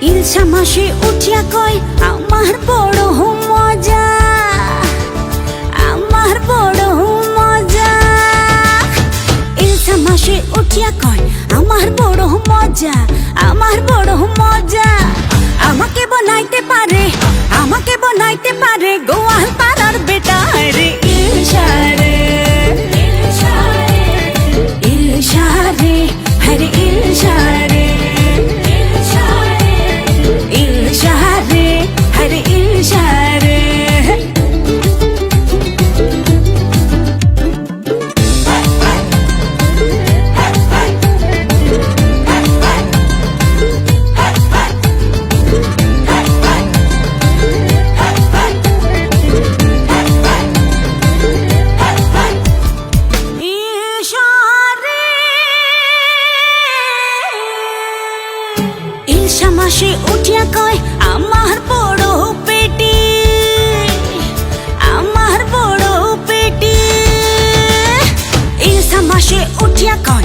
ইলশা মাসে উঠিয়া কয়, আমার বড় মজা, আমার উঠিয়া কয়, আমার বড় মজা, আমার বড় মজা। আমাকে বনাইতে পারে, আমাকে বনাইতে পারে গোয়াল ইলশা মাসে উঠিয়া কয় আমার বড় পেটি আমার বড় পেটি। ইলশা মাসে উঠিয়া কয়